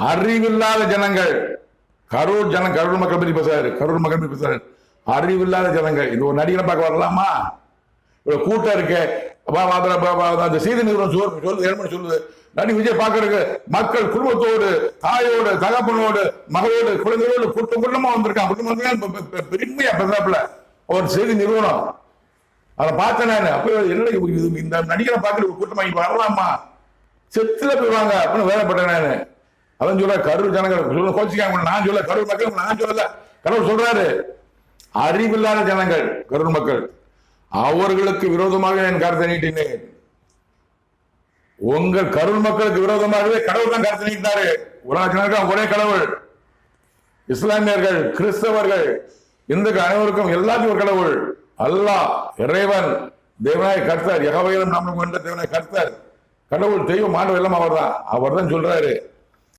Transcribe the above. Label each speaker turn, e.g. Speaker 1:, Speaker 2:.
Speaker 1: அறிவில்லாத ஜனங்கள். கரூர் ஜன கரூர் மக்கள் பற்றி பேசுறாரு. கரூர் மக்கள் பற்றி பேசுறாரு. அறிவில்லாத ஜனங்கள். இது ஒரு நடிகரை பார்க்க வரலாமா? இவ்வளவு கூட்டம் இருக்கு. அந்த செய்தி நிறுவனம் சொல்லு சொல்லுது ஏழ்மணி சொல்லுது. நடி விஜய் பாக்குறதுக்கு மக்கள் குடும்பத்தோடு தாயோடு தகப்பனோடு மகளோடு குழந்தைகளோடு கூட்டம் குடும்பமா வந்திருக்கான். குடும்பம் பெருமையா பேசுறாப்புல? ஒரு செய்தி நிறுவனம். அதை பார்த்தேன் நான். அப்ப என்ன இது- இந்த நடிகரை பார்க்கற ஒரு வரலாமா? செத்துல போயிடுவாங்க அப்படின்னு வேலைப்பட்டேன் நான். அதான் சொல்ல கரூர் ஜனங்கள் சொல்ல கோச்சிக்காங்க நான் சொல்ல கரூர் மக்கள் நான் சொல்லல. கடவுள் சொல்றாரு. அறிவில்லாத ஜனங்கள் கரூர் மக்கள். அவர்களுக்கு விரோதமாக என் கருத்தை நீட்டினேன். உங்கள் கருள் மக்களுக்கு விரோதமாகவே கடவுள் தான் கருத்தை நீட்டினாரு. உலக ஒரே கடவுள். இஸ்லாமியர்கள் கிறிஸ்தவர்கள் இந்துக்கள் அனைவருக்கும் எல்லாத்தையும் ஒரு கடவுள். அல்லாஹ் இறைவன் தேவனாய் கர்த்தர் எகவையிலும் நாம் கொண்ட தேவனாய் கர்த்தர். கடவுள் தெய்வம் ஆண்டவர் எல்லாம் அவர்தான். அவர் தான் சொல்றாரு.